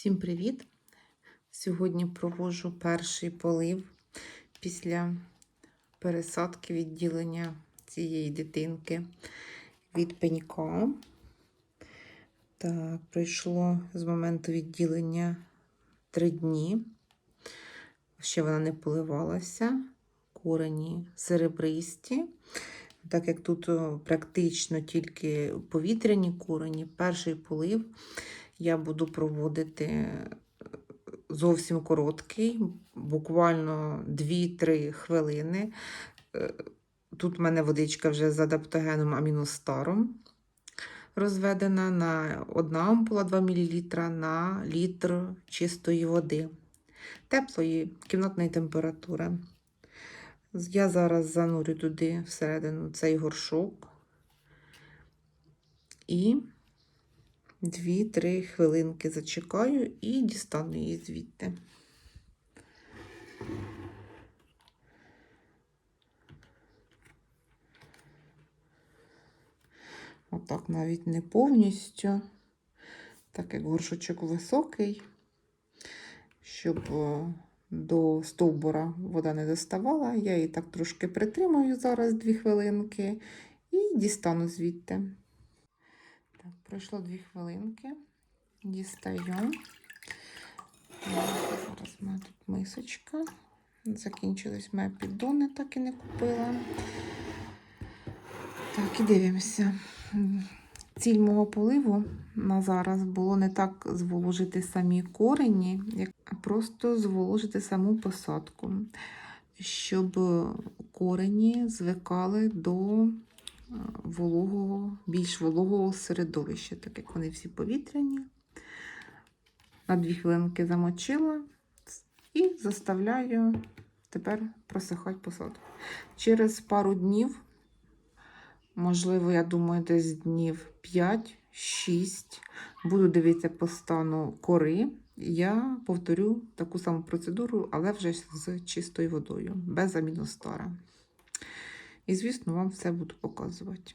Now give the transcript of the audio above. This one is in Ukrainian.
Всім привіт! Сьогодні проводжу перший полив після пересадки відділення цієї дитинки від пенька. Так, пройшло з моменту відділення три дні. Ще вона не поливалася. Корені серебристі. Так як тут практично тільки повітряні корені, перший полив я буду проводити е, зовсім короткий, буквально 2-3 хвилини. Е, Тут в мене водичка вже з адаптогеном аміностаром розведена на 1 ампула 2 мл на літр чистої води, теплої кімнатної температури. Я зараз занурю туди всередину цей горшок і 2-3 хвилинки зачекаю і дістану її звідти. Отак навіть не повністю, так як горшочок високий, щоб е, до стовбура вода не доставала. Я її так трошки притримаю зараз 2 хвилинки і дістану звідти. Так, пройшло 2 хвилинки, дістаю. Зараз у мене тут мисочка. Закінчились мої піддони, так і не купила. Так, і дивимося. Ціль мого поливу на зараз було не так зволожити самі корені, як просто зволожити саму посадку, щоб корені звикали до вологого, більш вологого середовища, так як вони всі повітряні. На дві хвилинки замочила і заставляю тепер просихати посадку. Через пару днів Можливо, я думаю, десь днів 5-6. Буду дивитися по стану кори. Я повторю таку саму процедуру, але вже з чистою водою, без аміностара. І, звісно, вам все буду показувати.